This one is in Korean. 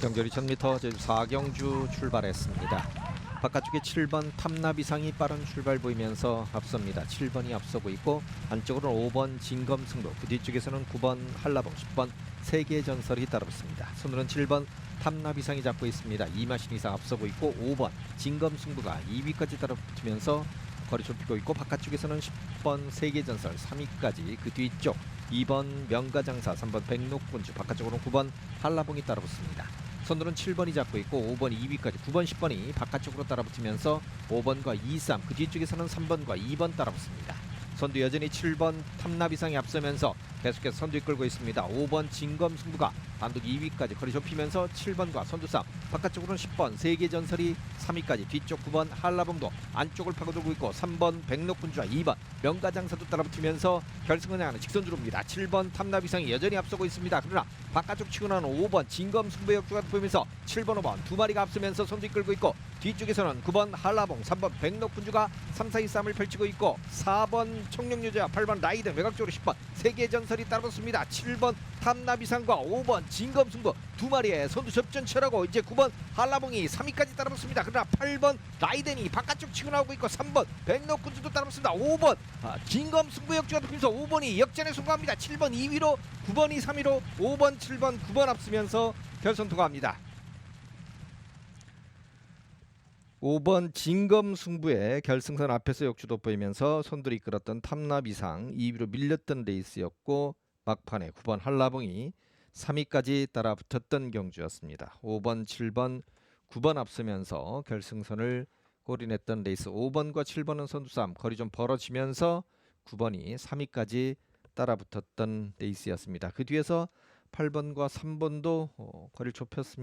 2000m 제주 4경주 출발했습니다. 바깥쪽에 7번 탐나비상이 빠른 출발 보이면서 앞섭니다. 7번이 앞서고 있고 안쪽으로는 5번 진검승부 그 뒤쪽에서는 9번 한라봉 10번 세계 전설이 따라붙습니다. 손으로는 7번 탐나비상이 잡고 있습니다. 이마신 이상 앞서고 있고 5번 진검승부가 2위까지 따라붙으면서 거리 좁히고 있고 바깥쪽에서는 10번 세계전설 3위까지 그 뒤쪽 2번 명가장사 3번 백록군주 바깥쪽으로는 9번 한라봉이 따라붙습니다. 선두는 7번이 잡고 있고 5번 2위까지 9번 10번이 바깥쪽으로 따라붙으면서 5번과 2, 3 그 뒤쪽에서는 3번과 2번 따라붙습니다. 선두 여전히 7번 탐나비상이 앞서면서 계속해서 선두 이끌고 있습니다. 5번 진검승부가 단독 2위까지 거리 좁히면서 7번과 선두 싸움 바깥쪽으로는 10번 세계전설이 3위까지 뒤쪽 9번 한라봉도 안쪽을 파고들고 있고 3번 백록군주와 2번 명가장사도 따라붙으면서 결승을 향하는 직선주로입니다. 7번 탐나비상이 여전히 앞서고 있습니다. 그러나 바깥쪽 치고 나는 5번 진검승부의 역주가 보이면서 7번 5번 두 마리가 앞서면서 선두 이끌고 있고 뒤쪽에서는 9번 한라봉 3번 백록군주가 3, 4, 2 싸움을 펼치고 있고 4번 청룡유자 8번 라이든 외곽쪽으로 10번 세계전설이 따라붙습니다. 7번 탐나비상과 5번 진검승부 두 마리의 선두 접전 치열하고 이제 9번 한라봉이 3위까지 따라붙습니다. 그러나 8번 라이덴이 바깥쪽 치고 나오고 있고 3번 백록군주도 따라붙습니다. 5번 아, 진검승부 역주가 높이면서 5번이 역전에 성공합니다. 7번 2위로 9번이 3위로 5번 7번 9번 앞서면서 결선 통과합니다. 5번 진검승부의 결승선 앞에서 역주 돋보이면서 손들이 이끌었던 탐납 이상 2위로 밀렸던 레이스였고 막판에 9번 한라봉이 3위까지 따라 붙었던 경주였습니다. 5번, 7번, 9번 앞서면서 결승선을 골인했던 레이스 5번과 7번은 선두싸움 거리 좀 벌어지면서 9번이 3위까지 따라 붙었던 레이스였습니다. 그 뒤에서 8번과 3번도 어, 거리를 좁혔습니다.